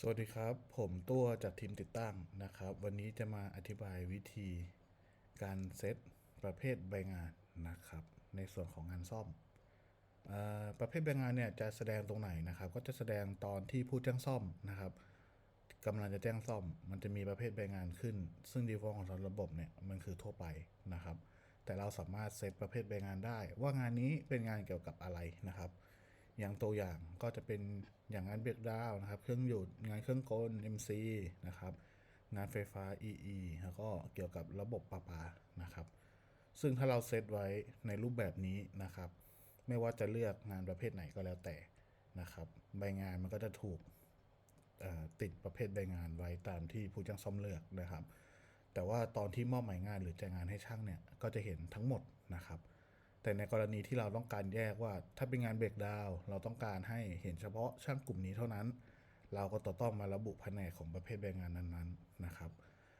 สวัสดีครับ ผมตัวจากทีมติดตั้งนะครับ วันนี้จะมาอธิบายวิธีการเซตประเภทใบงานนะครับ ในส่วนของงานซ่อมออประเภทใบงานเนี่ยจะแสดงตรงไหนนะครับ ก็จะแสดงตอนที่ผู้แจ้งซ่อมนะครับกำลังจะแจ้งซ่อม มันจะมีประเภทใบงานขึ้น ซึ่ง default ของระบบเนี่ยมันคือทั่วไปนะครับ แต่เราสามารถเซตประเภทใบงานได้ ว่างานนี้เป็นงานเกี่ยวกับอะไรนะครับ อย่างตัวอย่างก็จะเป็นอย่างงานเบรกดาวนะครับ เครื่องหยุดงานเครื่องกล MC นะครับ งานไฟฟ้า EE แล้วก็เกี่ยวกับระบบประปานะครับ ซึ่งถ้าเราเซตไว้ในรูปแบบนี้นะครับ ไม่ว่าจะเลือกงานประเภทไหนก็แล้วแต่นะครับ ใบงานมันก็จะถูกติดประเภทใบงานไว้ตามที่ผู้จ้างซ่อมเลือกนะครับ แต่ว่าตอนที่มอบหมายงานหรือแจกงานให้ช่างเนี่ยก็จะเห็นทั้งหมดนะครับ แต่ในกรณีที่เราต้องการแยกว่า ถ้าเป็นงานเบรกดาวเราต้องการให้เห็นเฉพาะช่างกลุ่มนี้เท่านั้น เราก็จะต้องมาระบุแผนกของประเภทใบงานนั้นๆนะครับ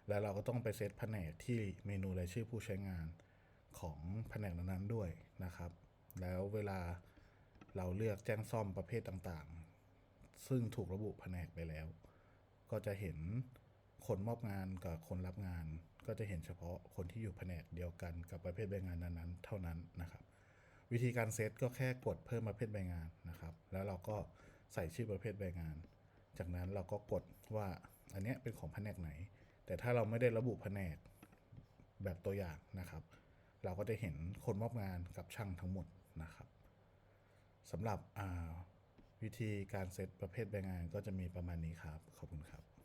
แล้วเราก็ต้องไปเซตแผนกที่เมนูรายชื่อผู้ใช้งานของแผนกนั้นๆด้วยนะครับ แล้วเวลาเราเลือกแจ้งซ่อมประเภทต่างๆ ซึ่งถูกระบุแผนกไปแล้ว ก็จะเห็น คนมอบงานกับคนรับงาน ก็จะเห็นเฉพาะคนที่อยู่แผนกเดียวกันกับประเภทใบงานนั้นๆ เท่านั้นนะครับ วิธีการเซตก็แค่กดเพิ่มประเภทใบงานนะครับ แล้วเราก็ใส่ชื่อประเภทใบงาน จากนั้นเราก็กดว่าอันนี้เป็นของแผนกไหน แต่ถ้าเราไม่ได้ระบุแผนกแบบตัวอย่างนะครับ เราก็จะเห็นคนมอบงานกับช่างทั้งหมดนะครับสำหรับวิธีการเซตประเภทใบงานก็จะมีประมาณนี้ครับ ขอบคุณครับ